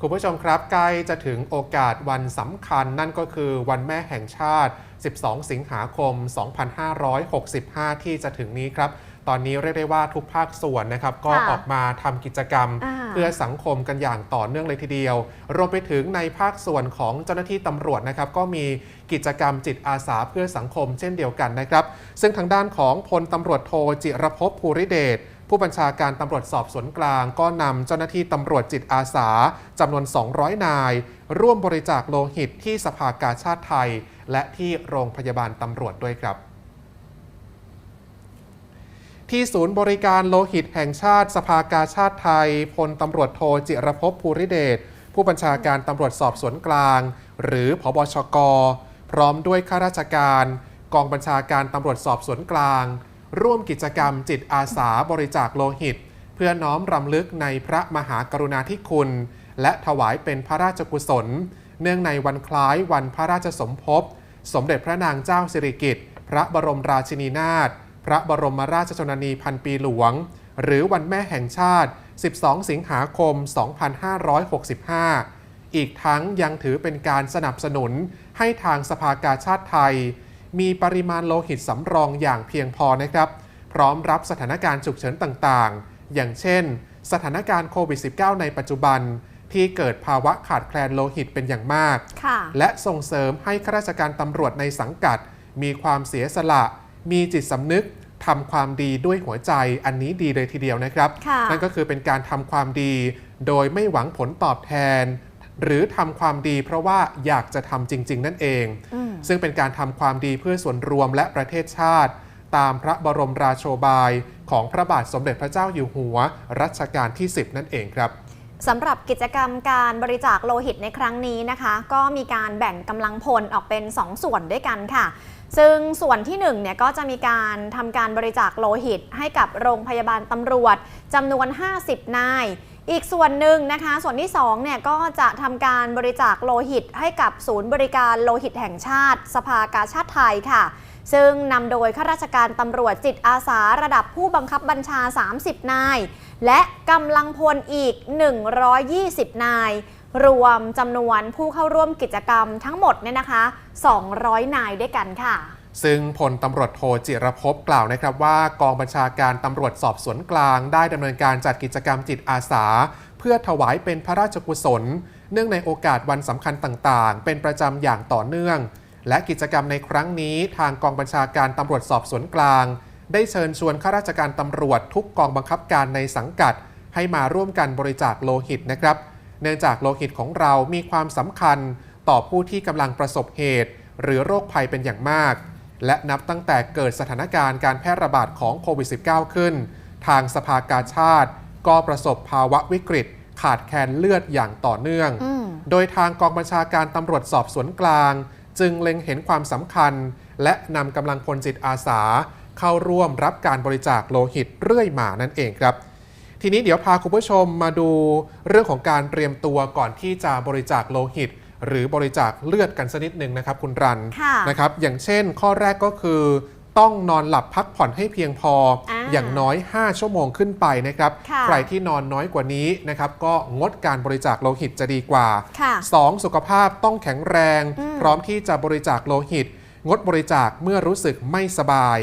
คุณผู้ชมครับ ใกล้จะถึงโอกาสวันสำคัญ นั่นก็คือวันแม่แห่งชาติ 12 สิงหาคม 2565 ที่จะถึงนี้ครับ ตอนนี้เรียกได้ว่าทุกภาคส่วนนะครับ ก็ค่ะออกมาทำกิจกรรมอ่าเพื่อสังคมกันอย่างต่อเนื่องเลยทีเดียว รวมไปถึงในภาคส่วนของเจ้าหน้าที่ตำรวจนะครับ ก็มีกิจกรรมจิตอาสาเพื่อสังคมเช่นเดียวกันนะครับ ซึ่งทางด้านของพลตำรวจโทจิรภพภูริเดช ผู้บัญชาการตำรวจสอบสวนกลางก็นำเจ้าหน้าที่ตำรวจจิตอาสาจำนวน 200 นาย ร่วมบริจาคโลหิตที่สภากาชาติไทย และที่โรงพยาบาลตำรวจด้วยครับ ที่ศูนย์บริการโลหิตแห่งชาติ สภากาชาติไทยพลตำรวจโทจิรภพภูริเดชผู้บัญชาการตำรวจสอบสวนกลาง หรือพบชก พร้อมด้วยข้าราชการ กองบัญชาการตำรวจสอบสวนกลาง ร่วมกิจกรรมจิตอาสาบริจาคโลหิต เพื่อน้อมรำลึกในพระมหากรุณาธิคุณ และถวายเป็นพระราชกุศล เนื่องในวันคล้ายวันพระราชสมภพ สมเด็จพระนางเจ้าสิริกิติ์พระบรมราชินีนาถพระบรมราชชนนีพันปีหลวง หรือวันแม่แห่งชาติ 12 สิงหาคม 2565 อีกทั้งยังถือเป็นการสนับสนุนให้ทางสภากาชาติไทย มีปริมาณโลหิตสำรองอย่างเพียงพอนะครับ พร้อมรับสถานการณ์ฉุกเฉินต่างๆ อย่างเช่น สถานการณ์โควิด -19 ในปัจจุบันที่เกิดภาวะขาดแคลนโลหิตเป็นอย่างมากค่ะและส่งเสริมให้ข้าราชการตำรวจในสังกัด มีความเสียสละ มีจิตสำนึกทำความดีด้วยหัวใจอันนี้ดีเลยทีเดียวนะครับค่ะนั่นก็คือเป็นการทำความดี โดยไม่หวังผลตอบแทน หรือทำความดีเพราะว่าอยากจะทำจริง ๆ นั่นเองอืม ซึ่งเป็นการทำความดีเพื่อส่วนรวมและประเทศชาติ ตามพระบรมราโชบายของพระบาทสมเด็จพระเจ้าอยู่หัว รัชกาลที่ 10 นั่นเองครับสำหรับกิจกรรมการบริจาคโลหิตในครั้งนี้นะคะ ก็มีการแบ่งกำลังพลออกเป็น 2 ส่วนด้วยกันค่ะ ซึ่งส่วนที่1เนี่ยก็จะมีการทำการบริจาคโลหิตให้กับโรงพยาบาลตำรวจจำนวน 50 นาย อีกส่วนหนึ่งนะคะ ส่วนที่2เนี่ยก็จะทำการบริจาคโลหิตให้กับศูนย์บริการโลหิตแห่งชาติ สภากาชาติไทยค่ะ ซึ่งนำโดยข้าราชการตำรวจจิตอาสาระดับผู้บังคับบัญชา 30 นาย และกำลังพลอีก 120 นาย รวมจำนวนผู้เข้าร่วมกิจกรรมทั้งหมดเนี่ยนะคะ 200 นายด้วยกันค่ะ ซึ่งพลตำรวจโทจิรภพกล่าวนะครับว่ากองบัญชาการตำรวจสอบสวนกลาง ได้ดำเนินการจัดกิจกรรมจิตอาสา เพื่อถวายเป็นพระราชกุศล เนื่องในโอกาสวันสำคัญต่างๆ เป็นประจำอย่างต่อเนื่อง และกิจกรรมในครั้งนี้ทางกองบัญชาการตำรวจสอบสวนกลาง ได้เชิญชวนข้าราชการตำรวจทุกกองบังคับการในสังกัด ให้มาร่วมกันบริจาคโลหิตนะครับ เนื่องจากโลหิตของเรามีความสำคัญ ต่อผู้ที่กำลังประสบเหตุ หรือโรคภัยเป็นอย่างมาก และนับตั้งแต่เกิดสถานการณ์การแพร่ระบาดของโควิด -19 ขึ้น ทางสภากาชาติ ก็ประสบภาวะวิกฤต ขาดแคลนเลือดอย่างต่อเนื่องอืมโดยทางกองบัญชาการตำรวจสอบสวนกลาง จึงเล็งเห็นความสำคัญ และนำกำลังพลจิตอาสา เข้าร่วมรับการบริจาคโลหิตเรื่อยมานั่นเองครับ ทีนี้เดี๋ยวพาคุณผู้ชมมาดูเรื่องของการเตรียมตัวก่อนที่จะบริจาคโลหิต หรือบริจาคเลือดกันสักนิดหนึ่งนะครับคุณรันค่ะนะครับอย่างเช่น ข้อแรกก็คือ ต้องนอนหลับพักผ่อนให้เพียงพออ่าอย่างน้อย 5 ชั่วโมงขึ้นไปนะครับค่ะใครที่นอนน้อยกว่านี้นะครับก็งดการบริจาคโลหิตจะดีกว่าค่ะ 2. สุขภาพต้องแข็งแรงอืมพร้อมที่จะบริจาคโลหิต งดบริจาคเมื่อรู้สึกไม่สบาย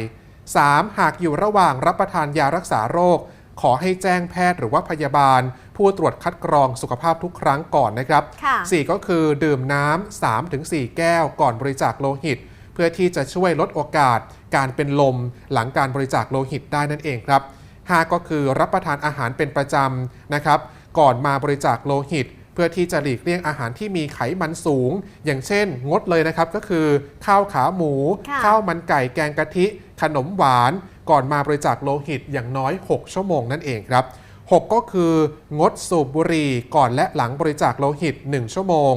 3. หากอยู่ระหว่างรับประทานยารักษาโรค ขอให้แจ้งแพทย์หรือว่าพยาบาล ผู้ตรวจคัดกรองสุขภาพทุกครั้งก่อนนะครับค่ะ4ก็คือดื่มน้ำ3-4 แก้วก่อนบริจาคโลหิต เพื่อที่จะช่วยลดโอกาส การเป็นลมหลังการบริจาคโลหิตได้นั่นเองครับ5ก็คือรับประทานอาหารเป็นประจำนะครับ ก่อนมาบริจาคโลหิต เพื่อที่จะหลีกเลี่ยงอาหารที่มีไขมันสูง อย่างเช่น งดเลยนะครับก็คือ ข้าวขาหมูค่ะข้าวมันไก่แกงกะทิ ขนมหวาน ก่อนมาบริจาคโลหิตอย่างน้อย 6 ชั่วโมงนั่นเองครับ 6 ก็คืองดสูบบุหรี่ก่อนและหลังบริจาคโลหิต 1 ชั่วโมง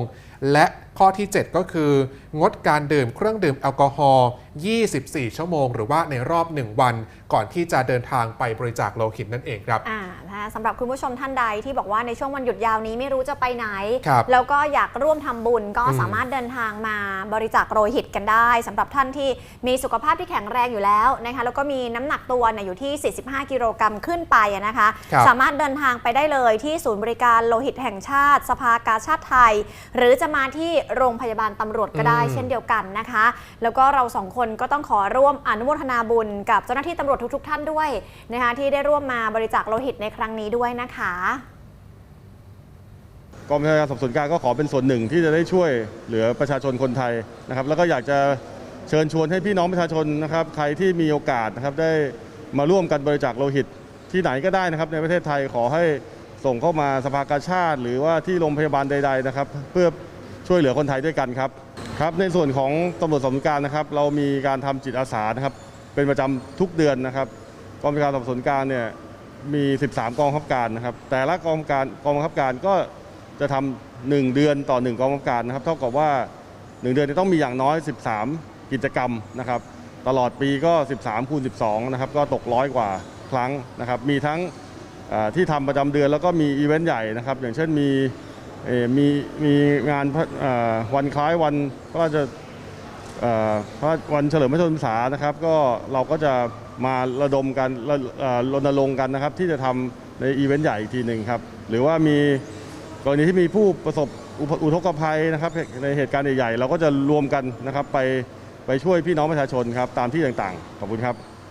และข้อที่ 7 ก็คือ งดการดื่มเครื่องดื่มแอลกอฮอล์24 ชั่วโมง หรือว่าในรอบ 1 วัน ก่อนที่จะเดินทางไปบริจาคโลหิตนั่นเองครับ นะคะสำหรับคุณผู้ชมท่านใดที่บอกว่าในช่วงวันหยุดยาวนี้ไม่รู้จะไปไหน ครับแล้วก็อยากร่วมทำบุญก็อืมสามารถเดินทางมาบริจาคโลหิตกันได้สำหรับท่านที่มีสุขภาพที่แข็งแรงอยู่แล้วนะคะแล้วก็มีน้ำหนักตัวเนี่ยอยู่ที่ 45 กิโลกรัมขึ้นไปอะนะคะ ครับ สามารถเดินทางไปได้เลยที่ศูนย์บริการโลหิตแห่งชาติ สภากาชาติไทย หรือจะมาที่โรงพยาบาลตำรวจก็ได้อืม เช่นเดียวกันนะคะ แล้วก็เราสองคนก็ต้องขอร่วมอนุโมทนาบุญกับเจ้าหน้าที่ตำรวจทุกๆ ท่านด้วยนะคะที่ได้ร่วมมาบริจาคโลหิตในครั้งนี้ด้วยนะคะกองบัญชาการสอบสวนกลางก็ขอเป็นส่วนหนึ่งที่จะได้ช่วยเหลือประชาชนคนไทยนะครับ แล้วก็อยากจะเชิญชวนให้พี่น้องประชาชนนะครับ ใครที่มีโอกาสนะครับได้มาร่วมกันบริจาคโลหิตที่ไหนก็ได้นะครับ ในประเทศไทยขอให้ส่งเข้ามาสภากาชาติ หรือว่าที่โรงพยาบาลใด ๆนะครับ เพื่อช่วยเหลือคนไทยด้วยกันครับครับ ในส่วนของตำรวจสอบสวนกลางนะครับ เรามีการทำจิตอาสานะครับ เป็นประจำทุกเดือนนะครับกองบัญชาการสอบสวนกลางเนี่ย มี 13 กองบังคับการนะครับ แต่ละกองบังคับการกองบังคับการก็จะทำหนึ่งเดือนต่อหนึ่งกองบังคับการนะครับ เท่ากับว่า 1 เดือนจะต้องมีอย่างน้อย 13 กิจกรรมนะครับ ตลอดปีก็ 13คูณ12 นะครับ ก็ตกร้อยกว่าครั้งนะครับ มีทั้งที่ทำประจำเดือนแล้วก็มีอีเวนต์ใหญ่นะครับ อย่างเช่นมีมีมีงานวันคล้ายวันพระราชเอ่อพระวันเฉลิมพระชนมพรรษานะครับ ก็เราก็จะ มาระดมกันระเอ่อรณรงค์กันนะครับ ที่จะทำในอีเวนต์ใหญ่อีกทีหนึ่งครับ หรือว่ามีกรณีที่มีผู้ประสบอุทกภัยนะครับ ในเหตุการณ์ใหญ่ๆเราก็จะรวมกันนะครับ ไปไปช่วยพี่น้องประชาชนครับ ตามที่ต่างๆ ขอบคุณครับ